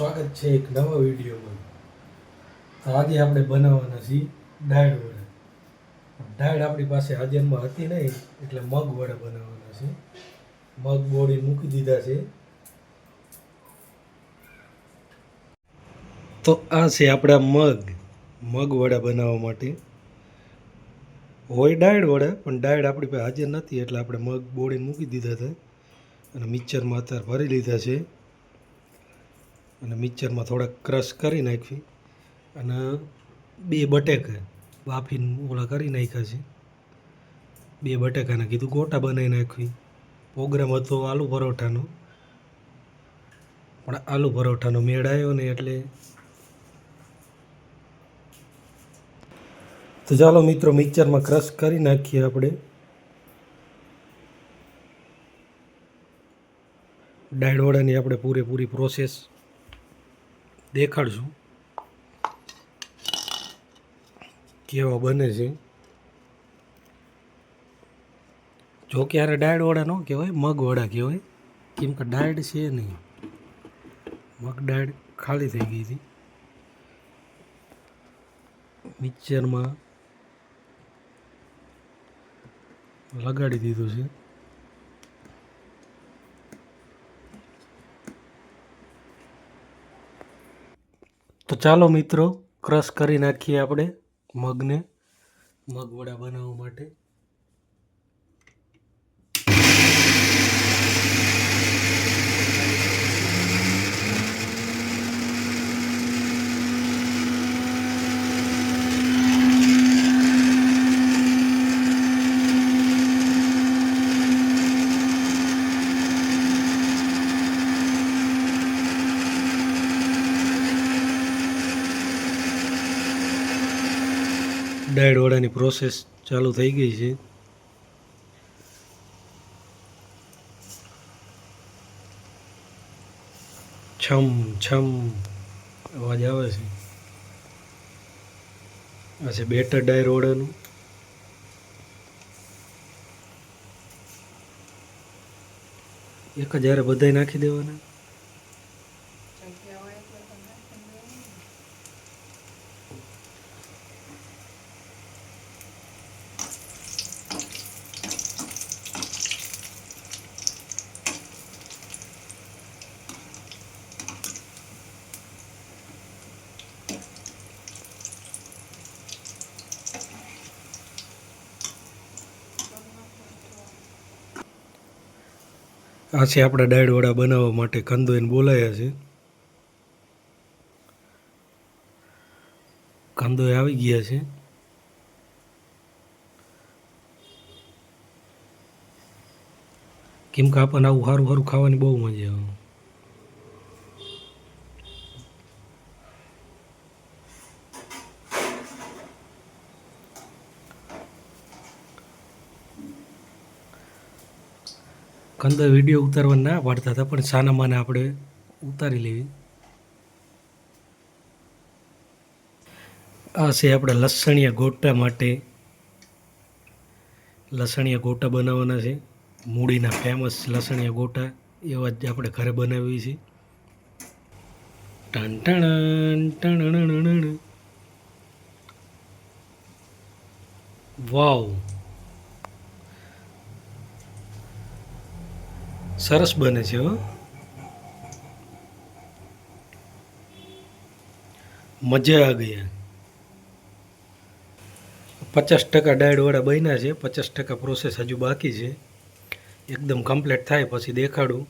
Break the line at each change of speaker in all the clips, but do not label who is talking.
સ્વાગત છે એક નવા વિડીયોમાં. તો આજે આપણે બનાવવાના છીએ ડાળ વડા. ડાળ આપણી પાસે હાજરમાં હતી નહીં, એટલે મગ વડા બનાવવાના છે. મગ બોળી મૂકી દીધા છે. તો આ છે આપણા મગ મગ વડા બનાવવા માટે. હોય ડાળ વડા, પણ ડાળ આપણી પાસે હાજર નથી, એટલે આપણે મગ બોળીને મૂકી દીધા હતા અને મિક્સરમાં અત્યારે ભરી લીધા છે. અને મિક્સરમાં થોડાક ક્રશ કરી નાખવી અને બે બટેકા બાફીને ઓલા કરી નાખ્યા છે. બે બટેકાને કીધું ગોટા બનાવી નાખવી. પ્રોગ્રામ હતો આલુ પરોઠાનો. પણ આલુ પરોઠાનો મેળ આવ્યો ને એટલે તો ચાલો મિત્રો મિક્સરમાં ક્રશ કરી નાખીએ આપણે. દાળવડાની આપણે પૂરેપૂરી પ્રોસેસ દેખાડશું. કેવા બને છે. જો ક્યારે દાળ વડા ન કહેવાય, મગ વડા કહેવાય. કેમ કે ડાયડ છે નહીં. મગ ડાયડ ખાલી થઈ ગઈ હતી. મિક્સરમાં લગાડી દીધું છે. તો ચાલો મિત્રો ક્રશ કરી નાખીએ આપણે મગને. મગવડા બનાવવા માટે. વડાની પ્રોસેસ ચાલુ થઈ ગઈ છે. છમ છમ અવાજ આવે છે. આ છે બેટર ડાયર વડાનું એક જ હારે બધાય નાખી દેવાના. આ છે આપણા દાળ વડા બનાવવા માટે કંદો એને બોલાયા છે. કંદો આવી ગયા છે. કેમ કે આપણને આવું સારું સારું ખાવાની બહુ મજા આવે. કંદો વીડિયો ઉતારવા ના પાડતા હતા, પણ સાના માને આપણે ઉતારી લેવી. આ છે આપણે લસણિયા ગોટા માટે. લસણિયા ગોટા બનાવવાના છે. મૂડીના ફેમસ લસણિયા ગોટા, એવા જ આપણે ઘરે બનાવીએ છીએ. ટણ ટણ ટણ. વાવ. સરસ બને છે, હો. મજા આ ગયા પચાસ ટકા ડાયડવાળા બન્યા છે, પચાસ ટકા પ્રોસેસ હજુ બાકી છે. એકદમ કમ્પ્લીટ થાય, પછી દેખાડું.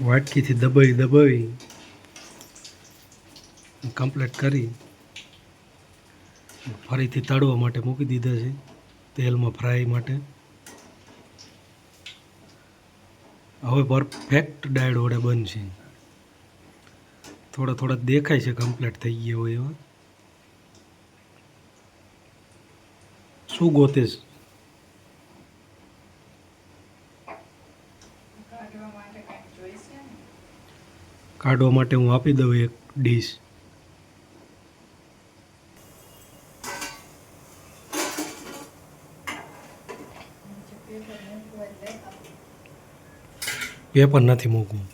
વાટકીથી દબાવી દબાવી કમ્પ્લેટ કરી ફરીથી તળવા માટે મૂકી દીધા છે, તેલમાં ફ્રાય માટે. હવે પરફેક્ટ ડાયડ વડે બનશે. થોડા થોડા દેખાય છે કમ્પ્લેટ થઈ ગયા હોય એવા. શું ગોતે છે?
કાઢવા માટે કાંઈક જોઈશે ને
કાઢવા માટે હું આપી દઉં એક ડીશ
પેપર
નથી મૂકવું.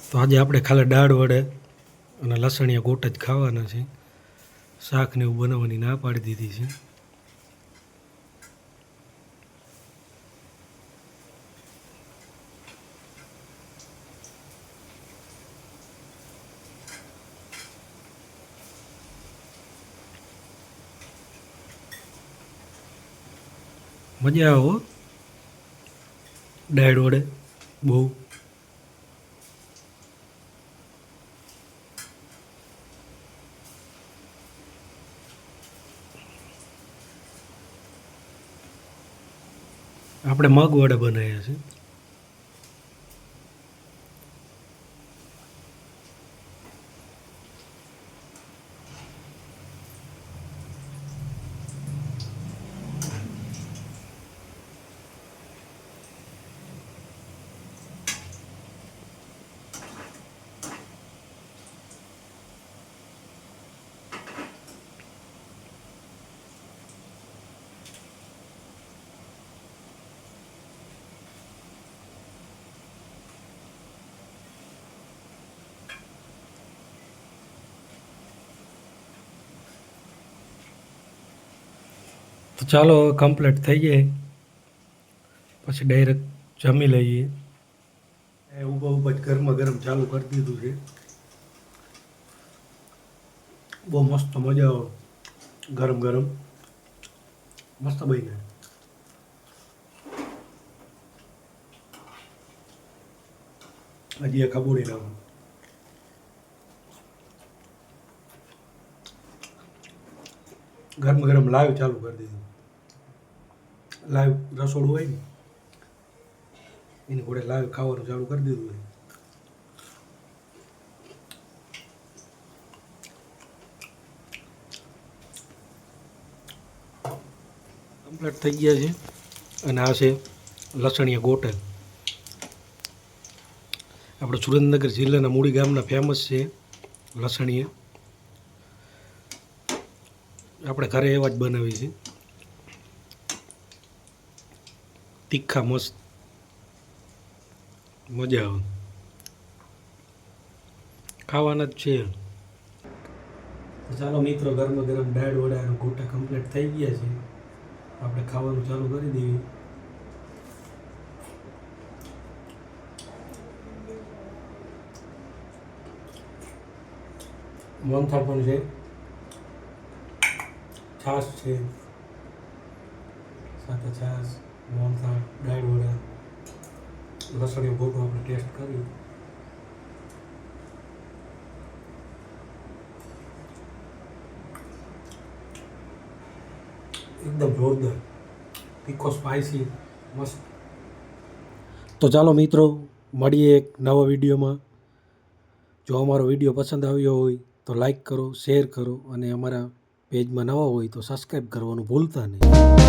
તો આજે આપણે ખાલી દાળ વડે અને લસણીયા ગોટ જ ખાવાના છે શાક ને એવું બનાવવાની ના પાડી દીધી છે. મજા આવો. ડાયડ વડે બહુ આપણે મગ વડે બનાવીએ છે તો ચાલો કમ્પ્લીટ થઈ જાય. પછી ડાયરેક્ટ જમી લઈએ. ઊભા ઊભા જ ગરમા ગરમ ચાલુ કરી દીધું છે. બહુ મસ્ત મજા આવે. ગરમ ગરમ. મસ્ત બને. હજી એક ખબોડી નાખું. ગરમ ગરમ લાઈવ ચાલુ કરી દીધું. લાઈવ રસોડું હોય ને એની ઘોડે લાઈવ ખાવાનું ચાલુ કરી દીધું હોય. કમ્પ્લીટ થઈ ગયા છે. અને આ છે લસણીયા ગોટલ. આપણે સુરેન્દ્રનગર જિલ્લાના મૂડી ગામના ફેમસ છે લસણીયા. આપણે ઘરે એવા જ બનાવી છે તીખા મસ્ત. મજા આવે. ખાવાના જ છે. ચાલો મિત્રો, ગરમા ગરમ દાળ વડા ગોટા કમ્પ્લીટ થઈ ગયા છે. આપણે ખાવાનું ચાલુ કરી દેવી. મોનથાળ પણ છે. છાશ છે. સાથે છાશ મોહનથાળ, દાળ વડા, લસણીયો ગોટો આપણે ટેસ્ટ કરી એકદમ જોરદાર. તીખો સ્પાઇસી મસ્ત. તો ચાલો મિત્રો, મળીએ એક નવા વિડીયોમાં. જો અમારો વીડિયો પસંદ આવ્યો હોય તો લાઈક કરો શેર કરો અને અમારા પેજમાં નવા હોય તો સબસ્ક્રાઈબ કરવાનું ભૂલતા નહીં.